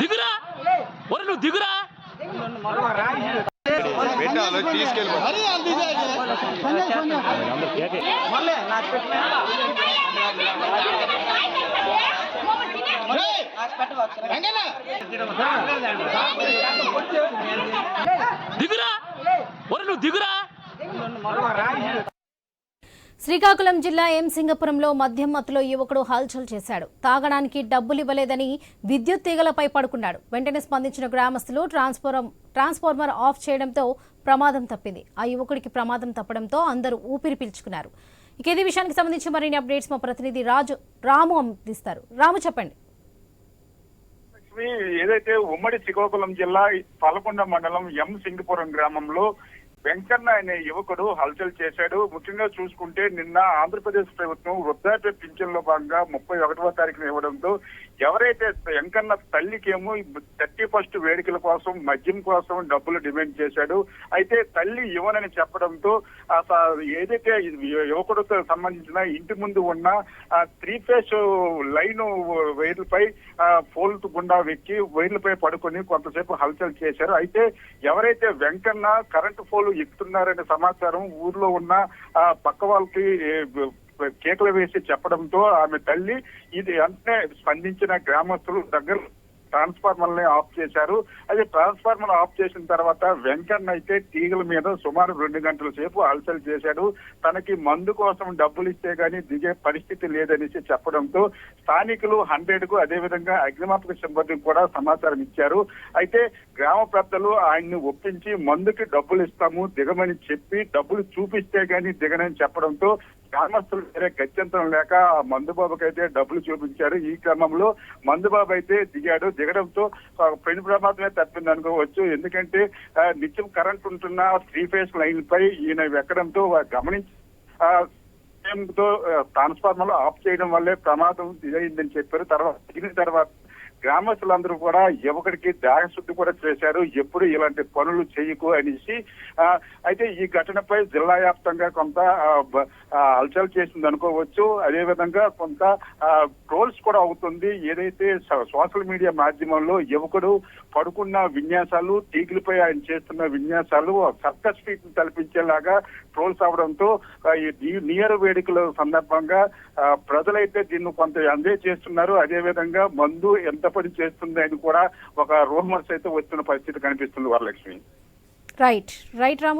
దిగురా! ఒరే నువ్వు దిగురా పెట్టాలి దిగురా ఒరే నువ్వు దిగురా! శ్రీకాకుళం జిల్లా ఎం సింగపురంలో మద్యం మత్తులో యువకుడు హల్చల్ చేశాడు. తాగడానికి డబ్బులు ఇవ్వలేదని విద్యుత్ తీగలపై పడుకున్నాడు. వెంటనే స్పందించిన గ్రామస్తులు ట్రాన్స్ఫార్మర్ ట్రాన్స్ఫార్మర్ ఆఫ్ చేయడంతో ప్రమాదం తప్పింది. ఆ యువకుడికి ప్రమాదం తప్పడంతో అందరూ ఊపిరి పీల్చుకున్నారు. ఇక ఇది విషయానికి సంబంధించి మరిన్ని అప్డేట్స్ మా ప్రతినిధి రాజు రాము అందిస్తారు. రాము చెప్పండి. ఏదైతే ఉమ్మడి శ్రీకాకుళం జిల్లా పాలకొండ మండలం ఎం సింగపురం గ్రామంలో వెంకన్న అనే యువకుడు హల్చల్ చేశాడు. ముఖ్యంగా చూసుకుంటే నిన్న ఆంధ్రప్రదేశ్ ప్రభుత్వం వృద్ధాప్య పింఛన్లో భాగంగా ముప్పై ఒకటవ తారీఖున ఇవ్వడంతో ఎవరైతే వెంకన్న తల్లికేమో థర్టీ ఫస్ట్ వేడుకల కోసం మద్యం కోసం డబ్బులు డిమాండ్ చేశాడు. అయితే తల్లి ఇవ్వనని చెప్పడంతో ఏదైతే యువకుడితో సంబంధించిన ఇంటి ముందు ఉన్న త్రీ ఫేస్ లైన్ వైర్లపై ఫోల్ గుండా వెక్కి వైర్లపై పడుకొని కొంతసేపు హల్చల్ చేశారు. అయితే ఎవరైతే వెంకన్న కరెంటు ఫోల్ ఎక్కుతున్నారనే సమాచారం ఊర్లో ఉన్న ఆ, పక్క వాళ్ళకి కేకలు వేసి చెప్పడంతో ఆమె తల్లి ఇది వెంటనే స్పందించిన గ్రామస్తులు దగ్గర ట్రాన్స్ఫార్మర్ని ఆఫ్ చేశారు. అది ట్రాన్స్ఫార్మర్ ఆఫ్ చేసిన తర్వాత వెంకన్న అయితే తీగల మీద సుమారు రెండు గంటల సేపు అలసలు చేశాడు. తనకి మందు కోసం డబ్బులు ఇస్తే గానీ దిగే పరిస్థితి లేదనేసి చెప్పడంతో స్థానికులు హండ్రెడ్కు అదేవిధంగా అగ్నిమాపక సిబ్బందికి కూడా సమాచారం ఇచ్చారు. అయితే గ్రామ పెద్దలు ఆయన్ని ఒప్పించి మందుకి డబ్బులు ఇస్తాము దిగమని చెప్పి డబ్బులు చూపిస్తే గానీ దిగనని చెప్పడంతో గ్రామస్తులు వేరే గత్యంతరం లేక మందుబాబుకి అయితే డబ్బులు చూపించారు. ఈ క్రమంలో మందుబాబు అయితే దిగాడు. దిగడంతో పెను ప్రమాదమే తప్పింది అనుకోవచ్చు ఎందుకంటే నిత్యం కరెంట్ ఉంటున్న త్రీ ఫేస్ లైన్ పై ఈయన ఎక్కడంతో గమనించి తో ట్రాన్స్ఫార్మర్ ఆఫ్ చేయడం వల్లే ప్రమాదం ఇదైందని చెప్పారు. తర్వాత దిగిన తర్వాత గ్రామస్తులందరూ కూడా యువకుడికి దాహశుద్ధి కూడా చేశారు ఎప్పుడు ఇలాంటి పనులు చేయకు అనేసి అయితే ఈ ఘటనపై జిల్లా వ్యాప్తంగా కొంత హల్చల్ చేసింది అనుకోవచ్చు. అదే విధంగా కొంత ట్రోల్స్ కూడా అవుతుంది. ఏదైతే సోషల్ మీడియా మాధ్యమంలో యువకుడు పడుకున్న విన్యాసాలు టీకులపై ఆయన చేస్తున్న విన్యాసాలు సర్కస్ స్ట్రీట్ తలపించేలాగా ట్రోల్స్ అవడంతో ఈ నియర్ వేడుకల సందర్భంగా ప్రజలైతే దీన్ని కొంత ఎంజాయ్ చేస్తున్నారు. అదేవిధంగా మందు ఎంత పని చేస్తుంది అని కూడా ఒక రూమర్స్ అయితే వస్తున్న పరిస్థితి కనిపిస్తుంది వరలక్ష్మి. రైట్ రైట్ రాము